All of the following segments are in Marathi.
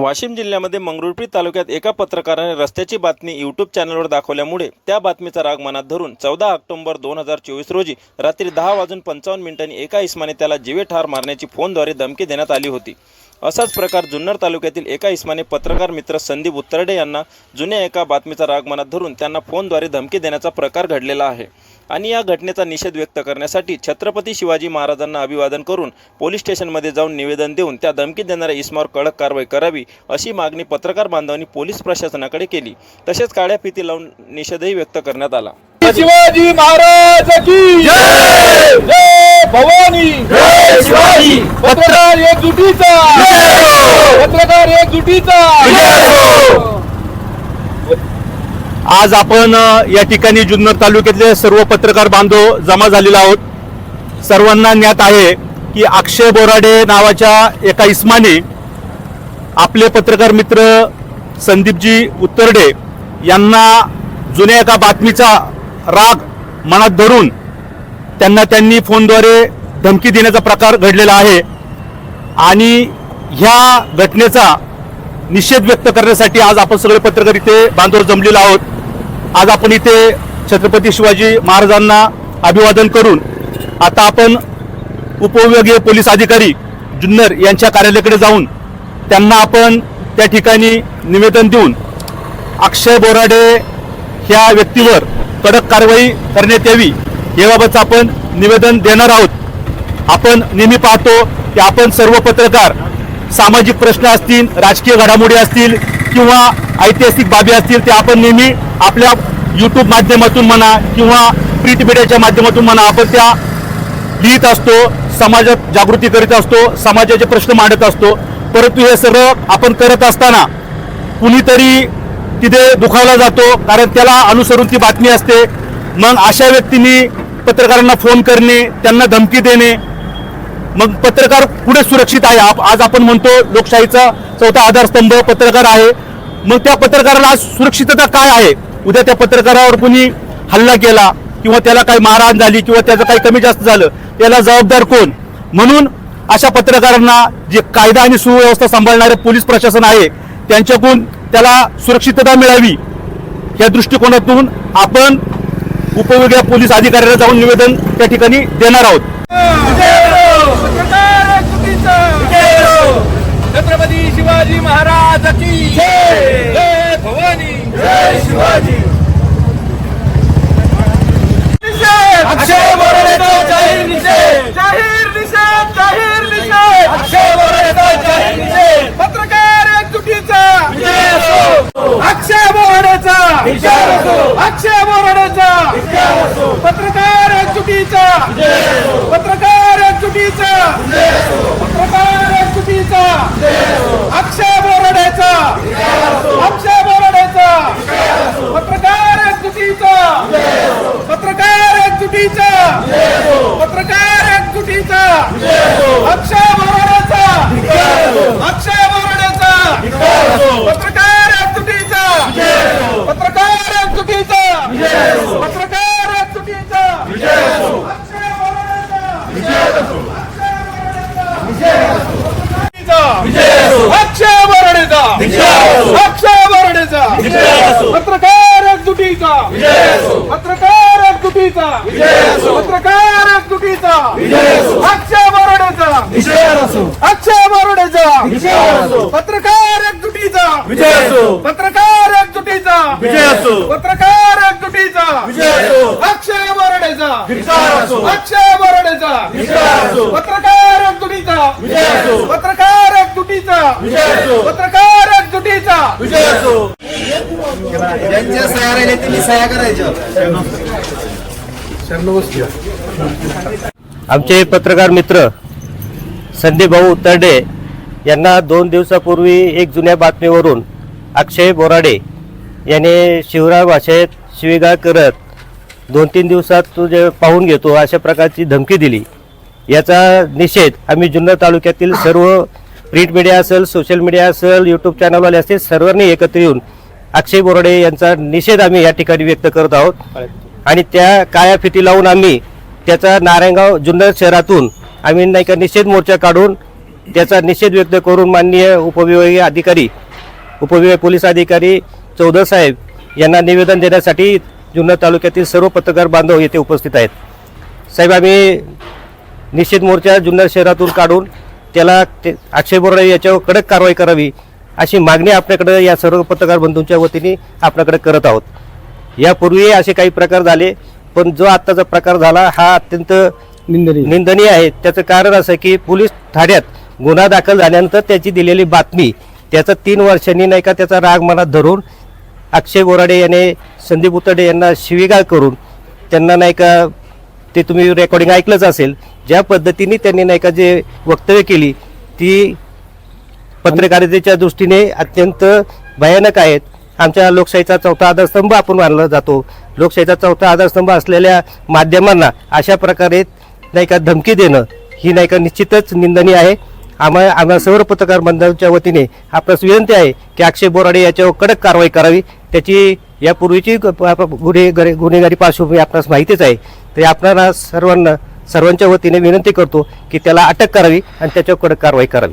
वाशिम जिल्ह्यामध्ये मंगरुळपीर तालुक्यात एका पत्रकाराने रस्त्याची बातमी यूट्यूब चॅनलवर दाखवल्यामुळे त्या बातमीचा राग मनात धरून चौदा ऑक्टोबर दोन हजार चोवीस रोजी रात्री दहा वाजून पंचावन्न मिनिटांनी एका इस्माने त्याला जीवे ठार मारण्याची फोनद्वारे धमकी देण्यात आली होती. असाच प्रकार जुन्नर तालुक्यातील एका इस्माने पत्रकार मित्र संदीप उत्तरडे यांना जुन्या एका बातमीचा राग मनात धरून त्यांना फोनद्वारे धमकी देण्याचा प्रकार घडलेला आहे. आणि या घटनेचा निषेध व्यक्त करण्यासाठी छत्रपती शिवाजी महाराजांना अभिवादन करून पोलीस स्टेशनमध्ये जाऊन निवेदन देऊन त्या धमकी देणाऱ्या इस्मावर कडक कारवाई करावी अशी मागणी पत्रकार बांधवांनी पोलीस प्रशासनाकडे केली. तसेच काळ्या फिती लावून निषेधही व्यक्त करण्यात आला. शिवाजी महाराज की जय! जय भवानी! जय शिवाजी! पत्रकार एकजुटीचा! पत्रकार एकजुटीचा! आज आपण या ठिकाणी जुन्नर तालुक्यातले सर्व पत्रकार बांधव जमा झालेलो आहोत. सर्वांना ज्ञात आहे की अक्षय बोराडे नावाच्या एका इस्माने आपले पत्रकार मित्र संदीपजी उत्तरडे यांना जुन्या एका बातमीचा राग मनात धरून त्यांना त्यांनी फोनद्वारे धमकी देण्याचा प्रकार घडलेला आहे आणि ह्या घटनेचा निषेध व्यक्त करण्यासाठी आज आपण सगळे पत्रकार इथे बांधवर जमलेलो आहोत. आज आपण इथे छत्रपती शिवाजी महाराजांना अभिवादन करून आता आपण उपविभागीय पोलीस अधिकारी जुन्नर यांच्या कार्यालयाकडे जाऊन त्यांना आपण त्या ठिकाणी निवेदन देऊन अक्षय बोराडे ह्या व्यक्तीवर कडक कारवाई करण्यात यावी याबाबतचं आपण निवेदन देणार आहोत. आपण नेहमी पाहतो की आपण सर्व पत्रकार सामाजिक प्रश्न असतील राजकीय घडामोडी असतील किंवा ऐतिहासिक बाबी असतील ते आपण नेहमी आपल्या यूट्यूब माध्यमातून म्हणा किंवा प्रिंट मीडियाच्या माध्यमातून म्हणा आपण त्या लिहित असतो समाजात जागृती करीत असतो समाजाचे प्रश्न मांडत असतो. परंतु हे सर्व आपण करत असताना कुणीतरी तिथे दुखावला जातो कारण त्याला अनुसरून ती बातमी असते. मग अशा व्यक्तींनी पत्रकारांना फोन करणे त्यांना धमकी देणे. मग पत्रकार पुढे सुरक्षित आहे? आप- आज आपण म्हणतो लोकशाहीचा चौथा आधारस्तंभ पत्रकार आहे. मग त्या पत्रकाराला आज सुरक्षितता काय आहे? उद्या त्या पत्रकारावर कुणी हल्ला केला किंवा त्याला काही मारहाण झाली किंवा त्याचं काही कमी जास्त झालं त्याला जबाबदार कोण? म्हणून अशा पत्रकारांना जे कायदा आणि सुव्यवस्था सांभाळणारे पोलीस प्रशासन आहे त्यांच्याकडून त्याला सुरक्षितता मिळावी या दृष्टिकोनातून आपण उपविभागीय पोलीस अधिकाऱ्याला जाऊन निवेदन त्या ठिकाणी देणार आहोत. छत्रपती शिवाजी महाराज की जय. भवानी. जय शिवाजी. अक्षय बोराडेचा जाहीर निषेध. जाहीर निषेध जाहीर निषेध. अक्षय बोराडेचा जाहीर निषेध पत्रकार एकजुटीचा. विजय असो. अक्षय बोराडेचा. विजय असो. अक्षय बोराडेचा. विजय असो. पत्रकार एकजुटीचा. पत्रकार एकजुटीचा. पत्रकार एकजुटीचा अक्षय बोराडेचा अक्षय बोराडेचा पत्रकार एकजुटीचा पत्रकार एकजुटीचा पत्रकार एकजुटीचा अक्षय बोराडेचा अक्षय बोराडेचा पत्रकार एकजुटीचा पत्रकार एकजुटीचा पत्रकार एकजुटीचा अक्षय अक्षय बोराडेचा अक्षय बोराडेचा पत्रकार एकजुटीचा पत्रकार एकजुटीचा पत्रकार एकजुटीचा अक्षय बोराडेचा. अक्षय बोराडेचा. पत्रकार एकजुटीचा विजय असो पत्रकार एकजुटीचा पत्रकार एकजुटीचा बोराडेचा अक्षय बोराडेचा पत्रकार एकजुटीचा पत्रकार एकजुटीचा पत्रकार एकजुटीचा त्यांच्या सह्या राहिल्या त्यांनी सह्या करायच्या. आमचे पत्रकार मित्र संदीप भाऊ उत्तरडे यांना दोन दिवसापूर्वी एक जुन्या बातमीवरून अक्षय बोराडे याने शिवराय भाषेत शिवीगाळ करत दोन तीन दिवसात तू जे पाहून घेतो अशा प्रकारची धमकी दिली. याचा निषेध आम्ही जुन्नर तालुक्यातील सर्व प्रिंट मीडिया असेल सोशल मीडिया असेल यूट्यूब चॅनलवाले असतील सर्वांनी एकत्र येऊन अक्षय बोरडे यांचा निषेध आम्ही या ठिकाणी व्यक्त करत आहोत. आणि त्या काया फिती लावून आम्ही त्याचा नारायणगाव जुन्नर शहरातून आम्ही नाही का निषेध मोर्चा काढून त्याचा निषेध व्यक्त करून माननीय उपविभागीय अधिकारी उपविभागीय पोलीस अधिकारी चौधर साहेब यांना निवेदन देण्यासाठी जुन्नर तालुक्यातील सर्व पत्रकार बांधव येथे उपस्थित आहेत. साहेब आम्ही निषेध मोर्चा जुन्नर शहरातून काढून त्याला ते अक्षय बोराडे याच्यावर कडक कारवाई करावी अशी मागणी आपल्याकडे या सर्व पत्रकार बंधूंच्या वतीने आपल्याकडे करत आहोत. यापूर्वी असे काही प्रकार झाले पण जो आत्ताचा प्रकार झाला हा अत्यंत निंदनीय. निंदनीय आहे. त्याचं कारण असं की पोलीस ठाण्यात गुन्हा दाखल झाल्यानंतर त्याची दिलेली बातमी त्याचा तीन वर्षांनी नाही का त्याचा राग मनात धरून अक्षय बोराडे याने संदीप उतडे यांना शिवीगाळ करून त्यांना नाही का ते तुम्ही रेकॉर्डिंग ऐकलंच असेल ज्या पद्धतीने त्यांनी नाही का जे वक्तव्य केली ती पत्रकारितेच्या दृष्टीने अत्यंत भयानक आहेत. आमच्या लोकशाहीचा चौथा आधारस्तंभ आपण मानला जातो. लोकशाहीचा चौथा आधारस्तंभ असलेल्या माध्यमांना अशा प्रकारे नाही का धमकी देणं ही नाही का निश्चितच निंदनीय आहे. आम्हा आम्हाला सर्व पत्रकार मंडळाच्या वतीने आपल्यास विनंती आहे की अक्षय बोराडे याच्यावर कडक कारवाई करावी. त्याची यापूर्वीची गुन्हे गुन्हेगारी पार्श्वभूमी आपणास माहितीच आहे. तर आपणाला सर्वांना सर्वांच्या वतीने विनंती करतो की त्याला अटक करावी आणि त्याच्यावर कडक कारवाई करावी.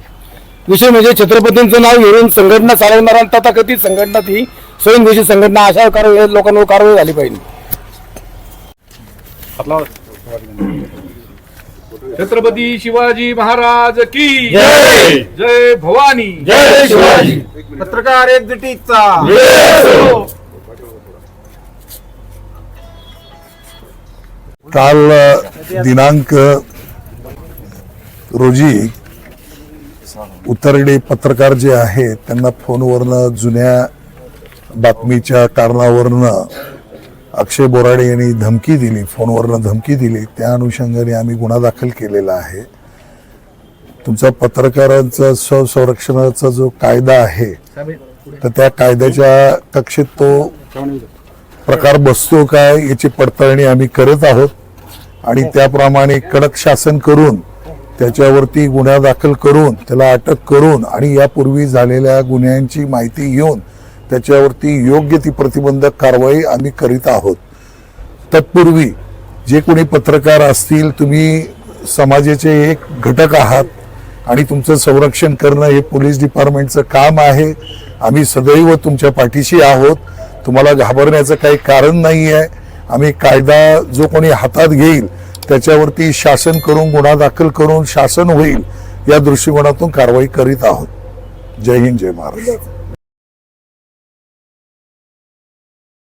विषय म्हणजे छत्रपतींचं नाव घेऊन संघटना चालवणारा तथाकथित संघटना ती स्वयंघोषित संघटना अशा कारवाई लोकांवर कारवाई झाली पाहिजे. छत्रपती शिवाजी महाराज की जय! जय भवानी. जय शिवाजी. पत्रकार एकजुटीचा काल दिनांक रोजी उतरडे पत्रकार जे आहेत त्यांना फोनवरनं जुन्या बातमीच्या कारणावरनं अक्षय बोराडे यांनी धमकी दिली फोनवरनं धमकी दिली. त्या अनुषंगाने आम्ही गुन्हा दाखल केलेला आहे. तुमचा पत्रकारांचा स्वसंरक्षणाचा जो कायदा आहे तर त्या कायद्याच्या कक्षेत तो प्रकार बसतो काय याची पडताळणी आम्ही करत आहोत. आणि त्याप्रमाणे कडक शासन करून त्याच्यावरती गुन्हा दाखल करून त्याला अटक करून आणि यापूर्वी झालेल्या गुन्ह्यांची माहिती घेऊन त्याच्यावरती योग्य ती प्रतिबंधक कारवाई आम्ही करीत आहोत. तत्पूर्वी जे कोणी पत्रकार असतील तुम्ही समाजाचे एक घटक आहात आणि तुमचं संरक्षण करणं हे पोलीस डिपार्टमेंटचं काम आहे. आम्ही सदैव तुमच्या पाठीशी आहोत. तुम्हाला घाबरण्याचं काही कारण नाही आहे आम्ही कायदा जो कोणी हातात घेईल त्याच्यावरती शासन करून गुन्हा दाखल करून शासन होईल या दृष्टिकोनातून कारवाई करीत आहोत. जय हिंद जय महाराष्ट्र.